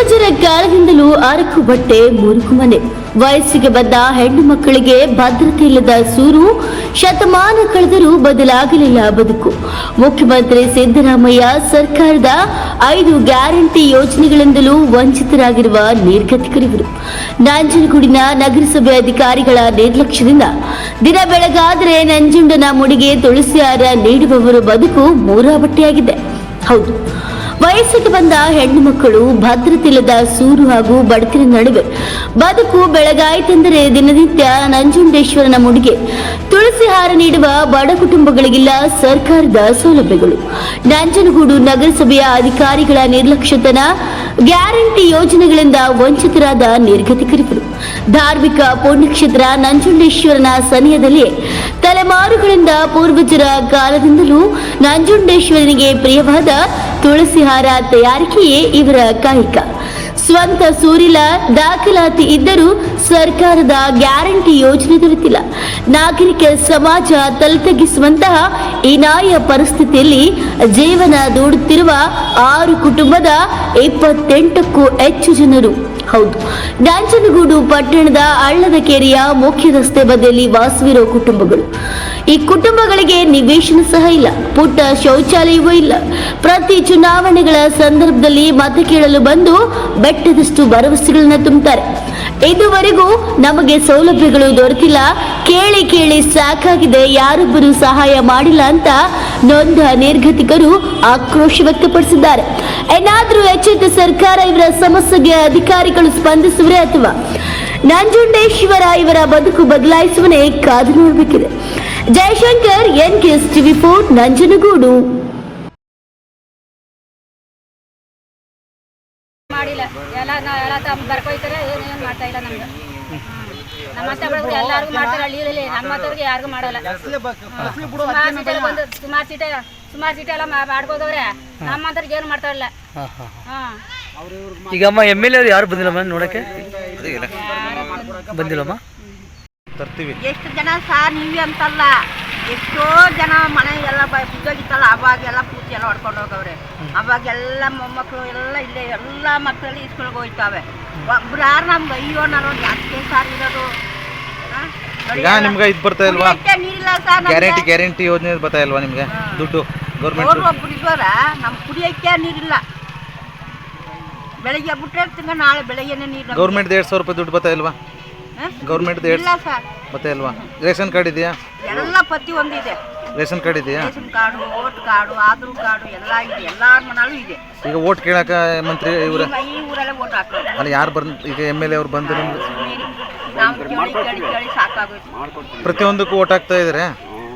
ಪೂರ್ವಜರ ಕಾಲದಿಂದಲೂ ಅರಕು ಬಟ್ಟೆ, ಮುರುಕು ಮನೆ. ವಯಸ್ಸಿಗೆ ಬಂದ ಹೆಣ್ಣು ಮಕ್ಕಳಿಗೆ ಭದ್ರತೆ ಇಲ್ಲದ ಸೂರು, ಶತಮಾನ ಕಳೆದರೂ ಬದಲಾಗಲಿಲ್ಲ ಬದುಕು. ಮುಖ್ಯಮಂತ್ರಿ ಸಿದ್ದರಾಮಯ್ಯ ಸರ್ಕಾರದ ಐದು ಗ್ಯಾರಂಟಿ ಯೋಜನೆಗಳಿಂದಲೂ ವಂಚಿತರಾಗಿರುವ ನಿರ್ಗತಿಕರಿವರು. ನಂಜನಗೂಡಿನ ನಗರಸಭೆ ಅಧಿಕಾರಿಗಳ ನಿರ್ಲಕ್ಷ್ಯದಿಂದ ದಿನ ಬೆಳಗಾದರೆ ನಂಜುಂಡನ ಮುಡಿಗೆ ತುಳಸಿಯಾರ ನೀಡುವವರ ಬದುಕು ಮೂರಾಬಟ್ಟೆಯಾಗಿದೆ. ಹೌದು. ವಯಸ್ಸಿಗೆ ಬಂದ ಹೆಣ್ಣು ಮಕ್ಕಳು ಭದ್ರತಿಲ್ಲದ ಸೂರು ಹಾಗೂ ಬಡತನ ನಡುವೆ ಬದುಕು ಬೆಳಗಾಯಿತೆಂದರೆ ದಿನನಿತ್ಯ ನಂಜುಂಡೇಶ್ವರನ ಮುಡಿಗೆ. ತುಳಸಿ ಹಾರ ನೀಡುವ ಬಡ ಕುಟುಂಬಗಳಿಗಿಲ್ಲ ಸರ್ಕಾರದ ಸೌಲಭ್ಯಗಳು. ನಂಜನಗೂಡು ನಗರಸಭೆಯ ಅಧಿಕಾರಿಗಳ ನಿರ್ಲಕ್ಷ್ಯತನ, ಗ್ಯಾರಂಟಿ ಯೋಜನೆಗಳಿಂದ ವಂಚಿತರಾದ ನಿರ್ಗತಿಕರಿಗಳು ಧಾರ್ಮಿಕ ಪುಣ್ಯಕ್ಷೇತ್ರ ನಂಜುಂಡೇಶ್ವರನ ಸನಿಹದಲ್ಲಿಯೇ ತಲೆಮಾರುಗಳಿಂದ ಪೂರ್ವಜರ ಕಾಲದಿಂದಲೂ ನಂಜುಂಡೇಶ್ವರನಿಗೆ ಪ್ರಿಯವಾದ ತುಳಸಿ ಹಾರ ತಯಾರಿಕೆಯೇ ಇವರ ಕಾಯಕ. ಸ್ವಂತ ಸೂರಿಲ ದಾಖಲಾತಿ ಇದ್ದರೂ ಸರ್ಕಾರದ ಗ್ಯಾರಂಟಿ ಯೋಜನೆ ದೊರೆತಿಲ್ಲ. ನಾಗರಿಕ ಸಮಾಜ ತಲೆತಗ್ಗಿಸುವಂತಹ ಇನಾಯ ಪರಿಸ್ಥಿತಿಯಲ್ಲಿ ಜೀವನ ದೂಡುತ್ತಿರುವ ಆರು ಕುಟುಂಬದ ಇಪ್ಪತ್ತೆಂಟಕ್ಕೂ ಹೆಚ್ಚು ಜನರು. ಹೌದು. ನಾಂಚನಗೂಡು ಪಟ್ಟಣದ ಅಳ್ಳದ ಕೆರೆಯ ಮುಖ್ಯ ರಸ್ತೆ ಬದಿಯಲ್ಲಿ ವಾಸವಿರೋ ಕುಟುಂಬಗಳು. ಈ ಕುಟುಂಬಗಳಿಗೆ ನಿವೇಶನ ಸಹ ಇಲ್ಲ. ಪುಟ್ಟ ಶೌಚಾಲಯವೂ ಇಲ್ಲ. ಪ್ರತಿ ಚುನಾವಣೆಗಳ ಸಂದರ್ಭದಲ್ಲಿ ಮತ ಕೇಳಲು ಬಂದು ಬೆಟ್ಟದಷ್ಟು ಭರವಸೆಗಳನ್ನ ತುಂಬುತ್ತಾರೆ. ಇದುವರೆಗೂ ನಮಗೆ ಸೌಲಭ್ಯಗಳು ದೊರೆತಿಲ್ಲ. ಕೇಳಿ ಕೇಳಿ ಸಾಕಾಗಿದೆ. ಯಾರೊಬ್ಬರು ಸಹಾಯ ಮಾಡಿಲ್ಲ ಅಂತ ನೊಂದ ನಿರ್ಗತಿಕರು ಆಕ್ರೋಶ ವ್ಯಕ್ತಪಡಿಸಿದ್ದಾರೆ. ಏನಾದ್ರೂ ಎಚ್ಚೆತ್ತ ಸರ್ಕಾರ ಇವರ ಸಮಸ್ಯೆಗೆ ಅಧಿಕಾರಿಗಳು ಸ್ಪಂದಿಸುವರೆ ಅಥವಾ ನಂಜುಂಡೇಶ್ವರ ಇವರ ಬದುಕು ಬದಲಾಯಿಸುವನೇ ಕಾದು ನೋಡಬೇಕಿದೆ. Jayashankar N KS TV four, Nanjangud. ಮಾಡಿಲ್ಲ. ಎಲ್ಲ ನಾ ಎಲ್ಲ ತಮ್ಮ ಬರ್ಕೊಯ್ತಾರೆ ಏನು ಏನು ಮಾಡ್ತಾ ಇಲ್ಲ ನಮ್ಗೆ. ನಮ್ಮಂತ ಬಡವ್ರು ಎಲ್ಲಾರ್ಗು ಮಾಡ್ತಾರೆ ಹಳ್ಳಿಯಲ್ಲಿ ನಮ್ಮಂತವ್ರಿಗೆ ಯಾರಿಗೂ ಮಾಡಲ್ಲ. ಸುಮಾರು ಸೀಟೆ ಬಂದು ಸುಮಾರು ಸೀಟೆ ಸುಮಾರು ಸೀಟೆ ಎಲ್ಲ ಮಾ- ಮಾಡ್ಬೋದವ್ರೆ ನಮ್ಮಂತವ್ರಿಗೆ ಏನು ಮಾಡ್ತಾ ಇಲ್ಲ ಹಾಂ ಈಗ ಅಮ್ಮ ಎಂ ಎಲ್ ಎ ಯಾರು ಬಂದಿಲ್ಲಮ್ಮ ನೋಡಕ್ಕೆ? ಬಂದಿಲ್ಲಮ್ಮ ತರ್ತೀವಿ. ಎಷ್ಟು ಜನ ಸಹ ನೀವೇ ಅಂತಲ್ಲ. ಎಷ್ಟೋ ಜನ ಮನೆ ಎಲ್ಲ ಬಿದ್ದೋಗಿತ್ತಲ್ಲ ಅವಾಗೆಲ್ಲ ಪೂರ್ತಿ ಎಲ್ಲ ಹೊಡ್ಕೊಂಡು ಹೋಗವ್ರೆ. ಅವಾಗೆಲ್ಲ ಮೊಮ್ಮಕ್ಕಳು ಎಲ್ಲ ಇಲ್ಲೇ ಎಲ್ಲ ಮಕ್ಕಳಲ್ಲಿ ಇಸ್ಕೊಳ್ಗೆ ಹೋಯ್ತಾವೆ. ಒಬ್ರು ಯಾರು ನಮ್ಗೆ ಅಯ್ಯೋ ನಾನು ಜಾಸ್ತಿ ಸಾರ್ ಇರೋದು. ಈಗ ನಿಮ್ಗೆ ಇದು ಬರ್ತಾ ಇಲ್ವಾ? ಕುಡಿಯಕ್ಕೆ ನೀರಿಲ್ಲ ಸರ್ ಗ್ಯಾರಂಟಿ ಗ್ಯಾರಂಟಿ ಯೋಜನೆ ಬರ್ತಾ ಇಲ್ವಾ ನಿಮ್ಗೆ? ದುಡ್ಡು ಗೌರ್ಮೆಂಟ್ ಒಬ್ರು ಇದ್ದವರ ನಮ್ ಕುಡಿಯಕ್ಕೆ ನೀರಿಲ್ಲ. ಬೆಳಗ್ಗೆ ಬಿಟ್ಟರೆ ತಿಂಗ ನಾಳೆ ಬೆಳಗ್ಗೆನೆ ನೀರು. ಗೌರ್ಮೆಂಟ್ ಎರಡು ಸಾವಿರ ರೂಪಾಯಿ ದುಡ್ಡು ಬರ್ತಾ ಇಲ್ವಾ? ಗೌರ್ಮೆಂಟ್ ಎರಡು ಇಲ್ಲ ಸರ್. ಬರ್ತಾ ಇಲ್ವಾ? ರೇಷನ್ ಕಾರ್ಡ್ ಇದೆಯಾ? ಎಲ್ಲ ಪತ್ತಿ ಒಂದಿದೆ ರೇಷನ್ ಕಾರ್ಡ್ ಇದೆಯಾ? Ration card vote card Aadhaar card ಎಲ್ಲ ಇದೆ. ಎಲ್ಲಾರ ಮನೆಯಲ್ಲೂ ಇದೆ. ಈಗ ಓಟ್ ಕೇಳಕ ಮಂತ್ರಿ ಇವ್ರ ಈಗ ಈ ಊರಲ್ಲೇ ವೋಟ್ ಹಾಕೋದು ಅಲ್ಲಿ ಯಾರು ಬಂದ್ ಈಗ ಎಂ ಎಲ್ ಎ ಅವ್ರು ಬಂದು ನಿಮ್ಗೆ ನಾವು ಕೇಳಿ ಕೇಳಿ ಕೇಳಿ ಸಾಕಾಗೋಯ್ತು. ಪ್ರತಿಯೊಂದಕ್ಕೂ ಓಟ್ ಹಾಕ್ತಾ ಇದಾರೆ?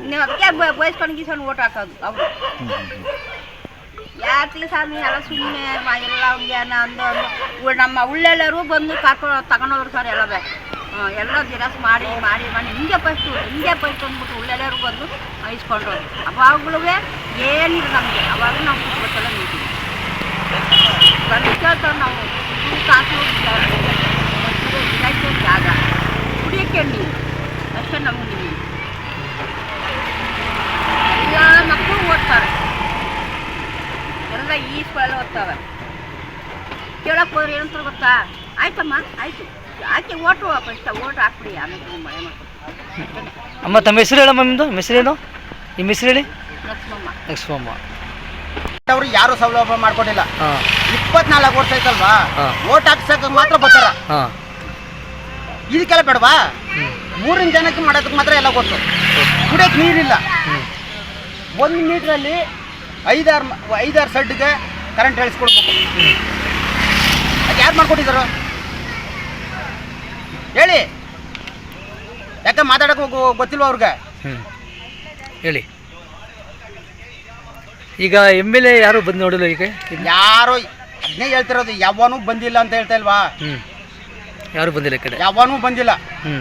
ನೀವು ಅದಕ್ಕೆ ಬಯಸ್ಕೊಂಡು ಗೀಸ್ಕೊಂಡು ವೋಟ್ ಹಾಕೋದು. ಅವರು ಯಾಕೆ ಸರ್ ಎಲ್ಲ ಸುಮ್ಮನೆ ಎಲ್ಲ ಅವ್ರಿಗೆ ಅಂದು ನಮ್ಮ ಉಳ್ಳೆಲ್ಲರೂ ಬಂದು ಕರ್ಕೊಂಡು ತಗೊಂಡೋದ್ರು ಸರ್ ಎಲ್ಲ ಹ್ಮ್, ಎಲ್ಲ ಜಿರಾಕ್ಸ್ ಮಾಡಿ ಮಾಡಿ ಮಾಡಿ. ಹಿಂಗೆ ಫಸ್ಟು ಹಿಂಗೆ ಫಸ್ಟ್ ಅಂದ್ಬಿಟ್ಟು ಉಳ್ಳೆಲ್ಲರೂ ಬಂದು ಇಸ್ಕೊಂಡ್ರು ಅವಾಗ್ಲೂ ಏನಿಲ್ಲ ನಮಗೆ. ಅವಾಗ ನಾವು ಕುಟ್ಬೇಕಲ್ಲ ನಿಂತೀವಿ ಬಂದು ನಾವು ಕಾಸು ಇದಾಯ್ತು, ಜಾಗ. ಕುಡಿಯೋಕ್ಕೆ ನೀರು ಅಷ್ಟೇ ನಮ್ಗೆ ನೀರು ಎಲ್ಲ ಮಕ್ಕಳು ಓದ್ತಾರೆ. ಎಲ್ಲ ಈ ಸ್ಕೂಲಲ್ಲಿ ಓದ್ತಾವೆ ಕೇಳಕ್ಕೆ ಹೋದ್ರೆ ಏನಂತಾರೆ ಗೊತ್ತಾ? ಆಯ್ತಮ್ಮ, ಆಯ್ತು. ಆಕೆ ಓಟು ಫಸ್ಟ್ ಓಟ್ ಹಾಕ್ಬಿಡಿ ಆಮೇಲೆ ಮಳೆ ಅಮ್ಮ ತಮ್ಮ ಹೆಸರು ಹೇಳಮ್ಮ ನಿಮ್ಮದು ಹೆಸರು ಏನು ನಿಮ್ಮ ಹೆಸರು ಹೇಳಿ? ಲಕ್ಷ್ಮಮ್ಮ. ಲಕ್ಷ್ಮಮ್ಮ. ಅವ್ರು ಯಾರು ಸೌಲಭ್ಯ ಮಾಡ್ಕೊಂಡಿಲ್ಲ ಹಾಂ. ಇಪ್ಪತ್ನಾಲ್ಕು ವರ್ಷ ಐತಲ್ವಾ? ಹಾ. ಓಟ್ ಹಾಕ್ಸಕ್ ಮಾತ್ರ ಬರ್ತಾರ. ಹಾಂ. ಇದಕ್ಕೆಲ್ಲ ಬೇಡವಾ? ಮೂರಿನ ಜನಕ್ಕೆ ಮಾಡೋದಕ್ಕೆ ಮಾತ್ರ ಎಲ್ಲ ಗೊತ್ತು. ಕುಡಿಯಕ್ಕೆ ನೀರಿಲ್ಲ. ಒಂದು ಮೀಟ್ರಲ್ಲಿ ಐದಾರು ಮ- ಐದಾರು ಸಡ್ಗೆ ಕರೆಂಟ್ ಹೇಳಿಸ್ಕೊಡ್ಬೇಕು ಅದು ಯಾರು ಮಾಡ್ಕೊಟ್ಟಿದ್ದಾರೋ ಹೇಳಿ. ಯಾಕೆ ಮಾತಾಡಕ್ಕೆ ಗೊತ್ತಿಲ್ವ ಅವ್ರಿಗೆ? ಹ್ಞೂ ಹೇಳಿ. ಈಗ ಎಂ ಎಲ್ ಎ ಯಾರು ಬಂದು ನೋಡಿಲ್ಲ ಈಗ? ಯಾರು ಅದನ್ನೇ ಹೇಳ್ತಿರೋದು ಯಾವನೂ ಬಂದಿಲ್ಲ ಅಂತ ಹೇಳ್ತಾ ಇಲ್ವಾ? ಹ್ಞೂ ಯಾರು ಬಂದಿಲ್ಲ ಈ ಕಡೆ? ಯಾವನೂ ಬಂದಿಲ್ಲ. ಹ್ಞೂ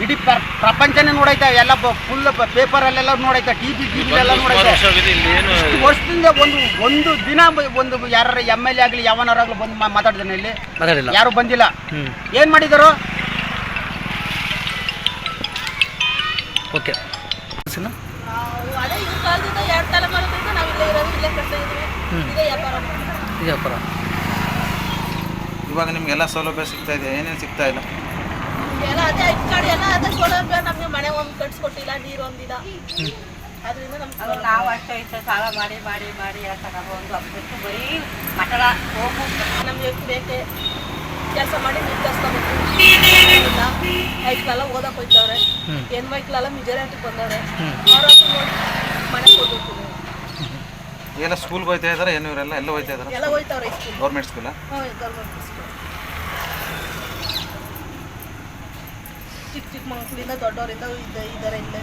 ಇಡೀ ಪ್ರ- ಪ್ರಪಂಚನೇ ನೋಡೈತೆ ಎಲ್ಲ ಫುಲ್ ಪೇಪರಲ್ಲೆಲ್ಲ ನೋಡೈತೆ ಟಿ ವಿ ಟಿ ಎಲ್ಲ ನೋಡೈತೆ. ಇಷ್ಟು ವರ್ಷದಿಂದ ಒಂದು ಒಂದು ದಿನ ಒಂದು ಯಾರ ಎಂ ಎಲ್ ಎ ಆಗಲಿ ಯಾವನಾರಾಗ್ಲಿ ಬಂದು ಮಾತಾಡಿದ್ರೆ ಇಲ್ಲಿ. ಯಾರು ಬಂದಿಲ್ಲ. ಹ್ಞೂ ಏನ್ ಮಾಡಿದರು? ಓಕೆ. ಹೆಸರು? ಅದೇ ಇದು ಕಾಲದಿಂದ ಎರಡು ತಲೆಮಾರದಿಂದ ನಾವು ಇಲ್ಲೇ ಇರೋದು ಇಲ್ಲೇ ಕಟ್ತಾ ಇದ್ದೀವಿ. ಹ್ಮ್. ಇದೇ ವ್ಯಾಪಾರ. ವಿಜಯಪುರ ಇವಾಗ ನಿಮ್ಗೆಲ್ಲ ಸೌಲಭ್ಯ ಸಿಗ್ತಾ ಇದೆ ಏನೇನು ಸಿಗ್ತಾ ಇಲ್ಲ? ಎಲ್ಲ ಅದೇ ಈ ಕಡೆ ಎಲ್ಲ ಅದೇ ಸೌಲಭ್ಯ ನಮಗೆ ಮನೆ ಒಂದು ಕಟ್ಸ್ಕೊಟ್ಟಿಲ್ಲ ನೀರು ಒಂದಿಲ್ಲ. ಅದರಿಂದ ನಮ್ಗೆ ನಾವು ಅಷ್ಟೇ ಇಷ್ಟ ಸಾಲ ಮಾಡಿ ಮಾಡಿ ಮಾಡಿ ತಗೊಂಡು ಹಬ್ಬಕ್ಕೆ ಬರೀ ಮಟಲ ಹೋಗು. ನಮಗೆ ಬೇಕೆ ಕೆಲಸ ಮಾಡಿ ನೀರು ಕಸ್ಕೊಬೇಕು ಇಲ್ಲ ಐಕ್ಳೆಲ್ಲ ಓದಕ್ಕೆ ಹೋಯ್ತವ್ರೆ. ಹೆಣ್ಮಕ್ಳೆಲ್ಲ ಮಿಜೋರಿಟಿಗೆ ಬಂದವ್ರೆ. ಅವ್ರ ನೋಡಿ ಮನೆ ಕೊಡ್ಬೇಕು. ಎಲ್ಲ ಸ್ಕೂಲ್ಗೆ ಹೋಯ್ತಾ ಇದಾರೆ? ಏನು ಇವರೆಲ್ಲ ಎಲ್ಲ ಹೋಯ್ತಾ ಇದಾರೆ? ಎಲ್ಲ ಹೋಯ್ತವ್ರೆ ಸ್ಕೂಲ್ ಗೌರ್ಮೆಂಟ್ ಸ್ಕೂಲಾ ಹ್ಞೂ ಗೌರ್ಮೆಂಟ್ ಸ್ಕೂಲ್ ಮಕ್ಕಳಿಂದ ದೊಡ್ಡವರಿಂದ ಇದ್ದ ಇದ್ದಾರೆ ಇಲ್ಲೇ